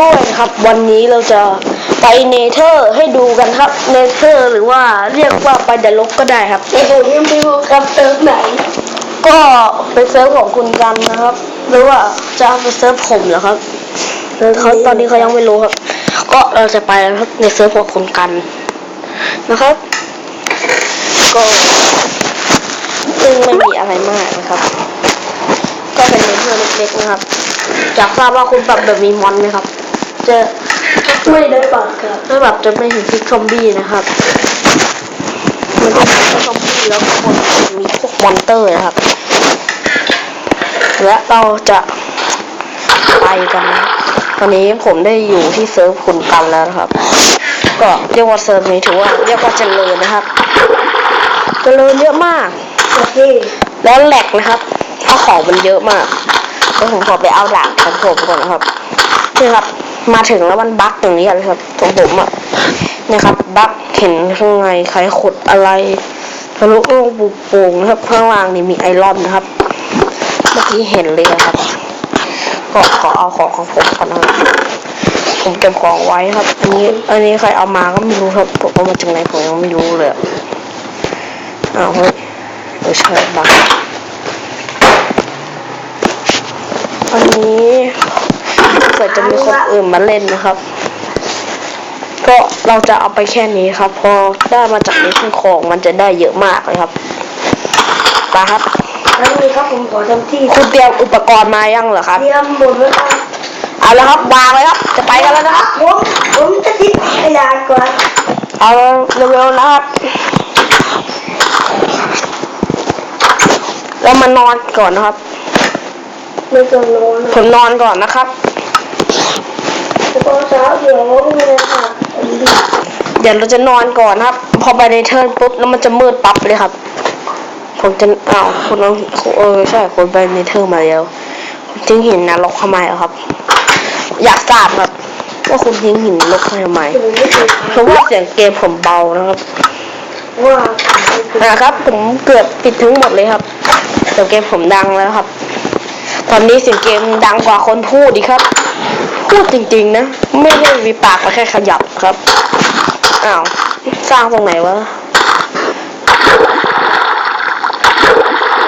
ด้วยนะครับ วันนี้เราจะไปเนเธอร์ให้ดูกันครับเนเธอร์หรือว่าเรียกว่าไปเดลกก็ได้ครับแต่ผมยังไม่รู้ครับเซิร์ฟไหน ก็ไปเซิร์ฟของคุณกันนะครับ หรือว่าจะเอาไปเซิร์ฟผมเหรอครับเขาตอนนี้เขายังไม่รู้ครับ ก็เราจะไปแล้วครับในเซิร์ฟของคุณกันนะครับ ก็ซึ่งไม่มีอะไรมากนะครับก็เป็นเนเธอร์เล็กๆนะครับอยากทราบว่าคุณปรับแบบมีมอนไหมครับ จะไม่ได้ปากครับถ้าแบบจะไม่เห็นพิกซอมบี้นะครับ มันจะมีพริกซอมบี้แล้วก็คนมีพวกมอนเตอร์นะครับ และเราจะไปกันนะตอนนี้ผมได้อยู่ที่เซิร์ฟคุณกันแล้วนะครับ ก็เรียกว่าเซิร์ฟนี้ถือว่าเรียกว่าเจริญนะครับ เจริญเยอะมากโอเคแล้วแหลกนะครับเพราะของมันเยอะมากแล้วผมขอไปเอาดาบของผมก่อนนะครับนี่ครับ มาถึงแล้วมันบั๊กอย่างนี้เลยครับของผมอะนะครับบั๊กเห็นข้างในใครขุดอะไรทะลุลงปุโป่งนะครับข้างล่างนี่มีไอรอนนะครับ เมื่อกี้เห็นเลยนะครับก็ขอเอาของของผมก่อนนะผมเก็บของไว้ครับอันนี้อันนี้ใครเอามาก็ไม่รู้ครับผมเอามาจากไหนผมยังไม่รู้เลยอะอ้าวเฮ้ยเออใช่บั๊กอันนี้ เกิดจะมีคนอื่นมาเล่นนะครับ ก็เราจะเอาไปแค่นี้ครับ พอได้มาจากนี้คือของมันจะได้เยอะมากเลยครับไปครับแล้วนี่ครับผมขอทำที่คุณเตรียมอุปกรณ์มายังเหรอครับเตรียมหมดแล้วครับเอาแล้วครับวางเลยครับ จะไปกันแล้วนะครับผมผมจะทิ้งขยะก่อนเอาเร็วๆนะครับเรามานอนก่อนนะครับ ไม่ต้องนอนผมนอนก่อนนะครับ ตอนเช้าเดี๋ยวไม่ได้ค่ะเดี๋ยวเราจะนอนก่อนนะครับ พอไปในเทิร์นปุ๊บแล้วมันจะมืดปั๊บเลยครับ ผมจะอ้าวคุณเอาเออใช่คุณไปในเทิร์นมาแล้วทิ้งหินนรกทำไมอะครับ อยากทราบครับว่าคุณทิ้งหินนรกทำไมเพราะว่าเสียงเกมผมเบานะครับว่านะครับ ผมเกือบปิดทั้งหมดเลยครับเสียงเกมผมดังแล้วครับ ตอนนี้เสียงเกมดังกว่าคนพูดอีกครับ พูดจริงๆนะ ไม่ได้มีปากมาแค่ขยับครับ อ้าว สร้างตรงไหนวะ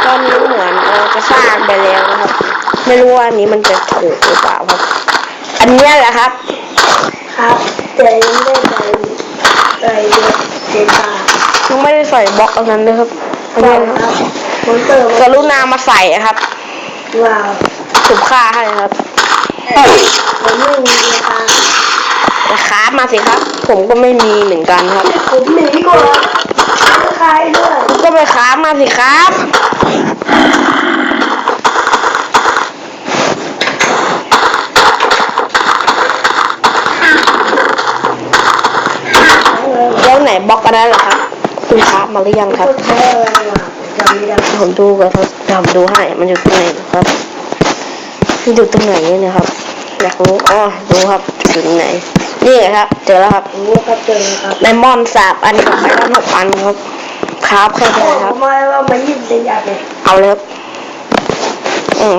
ตอนนี้เหมือนเออจะสร้างไปแล้วนะครับ ไม่รู้ว่าอันนี้มันจะถูกหรือเปล่าครับ อันเนี้ยแหละครับ ครับแต่ยังไม่ได้ใส่ใส่เดือดเดตายังไม่ได้ใส่บล็อกอันนั้นเลยครับอันคนี้รับนะครับผมเติมกรุณามาใส่นะครับ ว้าวถูกค่าให้ครับผมไม่มีเดตาแต่ค้ามาสิครับ ผมก็ไม่มีเหมือนกันครับ ผมหนีก่อนใครด้วยก็ไปค้ามาสิครับแล้วไหนบล็อกกันได้เหรอครับ คุณค้ามาหรือยังครับ ก็ใช้อะไรอะจำไม่ได้ผมดูกันครับเดี๋ยวผมดูให้ มันอยู่ตรงไหนครับมันอยู่ตรงไหนเนี่ยครับ อยากรู้อ๋อดูครับอยู่ตรงไหน นี่ไงครับ เจอแล้วครับผมก็เจอครับไดมอนด์สามอันกับไอรอนหกอันครับครับแค่โอ้นี้ครับทำไมว่ามันยิ่งเสียเลยเอาเลยครับอืม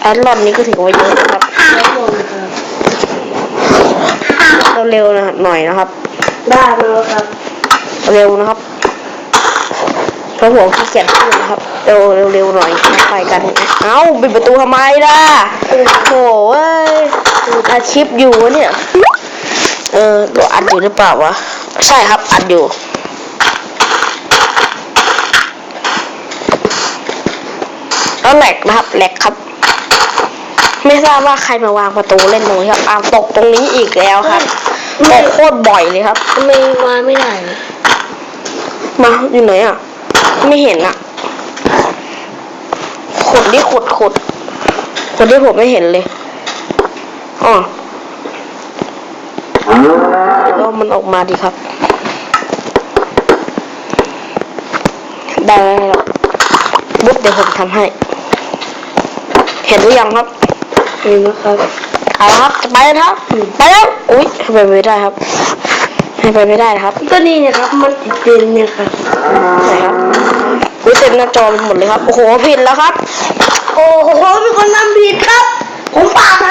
ไอรอนนี้ก็ถือว่าเยอะนะครับแล้วผมครับเร็วๆนะหน่อยนะครับ ได้มาแล้วครับ เร็วนะครับเพ ราะผมขี้เกียจพูดนะครับเร็วเร็วๆหน่อยมาไปกัน เอ้าปิดประตูทำไมล่ะเออโถ่เอ้ยอัดคลิปอยู่วะเนี่ย เออเราอัดอยู่หรือเปล่าวะ ใช่ครับอัดอยู่แล้วแหลกนะครับแหลกครับ ไม่ทราบว่าใครมาวางประตูเล่นตรงนี้ครับอ้าวตกตรงนี้อีกแล้วครับตกโคตรบ่อยเลยครับทำไมมาไม่ได้มาอยู่ไหนอะ ไม่เห็นอะขุดดิขุดขุดคนที่ผมไม่เห็นเลยอ๋อแล้วมันออกมาดีครับ ได้แล้วบุ๊บเดี๋ยวผมทำให้ เห็นหรือยังครับเห็นนะครับเอาละครับจะไปแล้วครับ ไปแล้วอุ้ยทำไมไม่ได้ครับให้ไปไม่ได้นะครับ ก็นี่นะครับ มันติดเป็นเนี่ยครับไหนครับ อุ้ยเต็มหน้าจอไปหมดเลยครับ โอ้โหผิดแล้วครับ โอ้โหมีคนทำผิดครับ ผมเปล่าท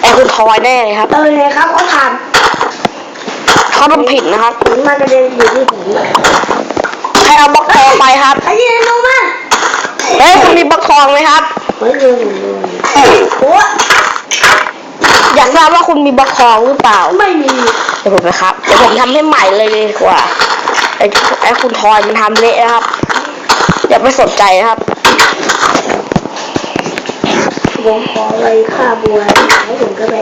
ไอ้คุณทอยแน่เลยครับำเออเนี่ยครับเขาทเขาทำผิดนะครับำผมมากระเด็นอยู่ที่ผมเลยให้เอาบล็อกทองไปครับไอ้ยี่นูมาเฮ้ยคุณมีบล็อกทองไหมครับเฮ้ยเลยผมเลยโอ้อยากทราบว่าคุณมีบล็อกทองหรือเปล่า ไม่มีเดี๋ยวผมไปครับเดี๋ยวผมทำให้ใหม่เลยดีกว่าไอ้ไอ้คุณทอยมันทำเละนะครับ อย่าไปสนใจนะครับผมขอไปฆ่าบัวแล้วผมก็ไป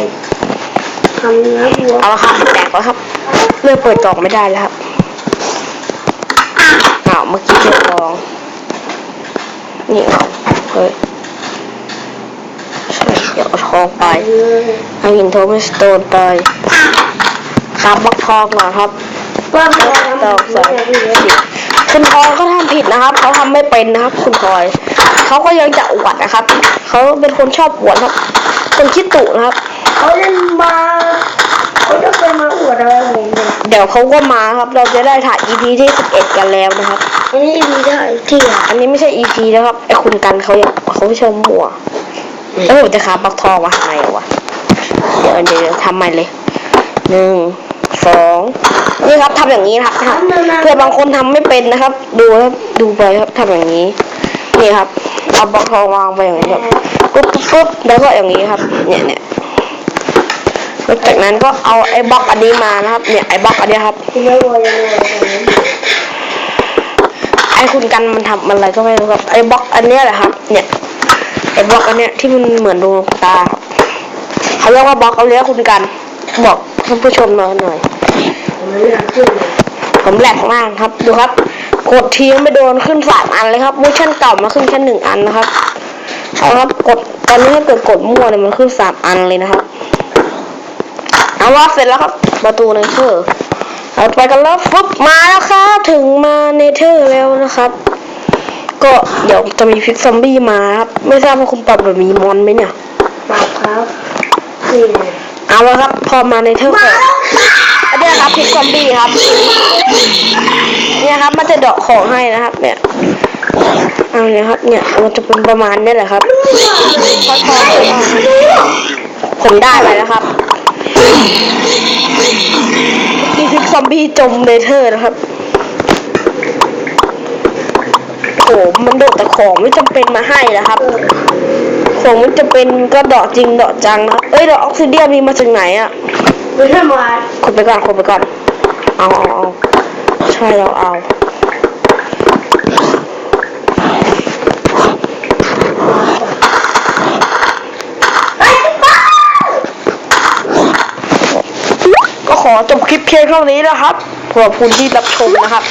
ทำเนื้อบัวเอาละครับแตกแล้วครับเลือกเปิดกล่องไม่ได้แล้วครับอ้าวเมื่อกี้เลือกลองนี่เอาเฮ้ยใช่เดี๋ยวเอาทองไปเออเอาหินโทมิสโตนไปครับบล็อกทองก่อนครับว่าบัวตอกทำสองไม่สิได้บ คุณทอยก็ทำผิดนะครับเขาทำไม่เป็นนะครับ คุณทอยเขาก็ยังจะอวดนะครับเขาเป็นคนชอบอวดครับคนคิดตุนะครับเขาเล่นมาเขาจะเคยมาอวดอะไรผมเนี่ยเดี๋ยวเขาก็มาครับ เราจะได้ถ่าย EP ที่สิบเอ็ดกันแล้วนะครับ อันนี้มีได้ที่อะอันนี้ไม่ใช่ EP นะครับไอคุณกันเขาอยากเขาชมมั่วแล้วผมจะขาบักทองมาทำไมอะวะเดี๋ยวเดี๋ยวเดี๋ยวทำใหม่เลยหนึ่ง สองนี่ครับทำอย่างนี้นะครับเพื่อบางคนทำไม่เป็นนะครับ ดูครับดูไปครับทำอย่างนี้ นี่ครับเอาบล็อกทองวางไปอย่างนี้ครับปุ๊บปุ๊บปุ๊บแล้วก็อย่างนี้ครับ เนี่ยเนี่ยแล้วจากนั้นก็เอาไอ้บล็อกอันนี้มานะครับ เนี่ยไอ้บล็อกอันนี้ครับคุณไม่บัวยังไงนี้ไอ้คุณกันมันทำอะไรก็ไม่รู้ครับไอ้บล็อกอันเนี้ยแหละครับ เนี่ยไอ้บล็อกอันเนี้ยที่มันเหมือนดวงตาเขาเรียกว่าบล็อกเอาเรียกคุณกันบอก ท่านผู้ชมหน่อยหน่อย ผมแหลกมากครับ ดูครับ กดทีไม่โดนขึ้นสามอันเลยครับเวอร์ชันเก่ามาขึ้นแค่หนึ่งอันนะครับเอาครับกดตอนนี้ถ้าเกิดกดมั่วเนี่ยมันขึ้นสามอันเลยนะครับ เอาว่าเสร็จแล้วครับ ประตูเนเธอร์เอาไปกันแล้วปุ๊บมาแล้วครับถึงมาเนเธอร์แล้วนะครับ ก็เดี๋ยวจะมีพิกซอมบี้มาครับ ไม่ทราบว่าคุณปรับแบบมีมอนไหมเนี่ยปากครับนี่ เอาละครับพอมาในเทอร์มาเฟแล้วอันนี้ครับพิกซอมบี้ครับ เนี่ยครับมันจะเดาะของให้นะครับ เนี่ยเอาเนี่ยครับ เนี่ยมันจะเป็นประมาณนี้แหละครับค่อยๆผมได้ไปแล้วครับนี่พิกซอมบี้จมเนเธอร์นะครับโอ้โหมันโดดแต่ของไม่จำเป็นมาให้นะครับ ของมันจะเป็นก็เดาะจริงเดาะจังนะครับเอ้ยเดาะออกซิเดียนมีมาจากไหนอะไม่ใช่มาขุดไปก่อนขุดไปก่อนเอาเอาเอาใช่เราเอาไอ้ป้าก็ขอจบคลิปเพียงเท่านี้นะครับขอบคุณที่รับชมนะครับ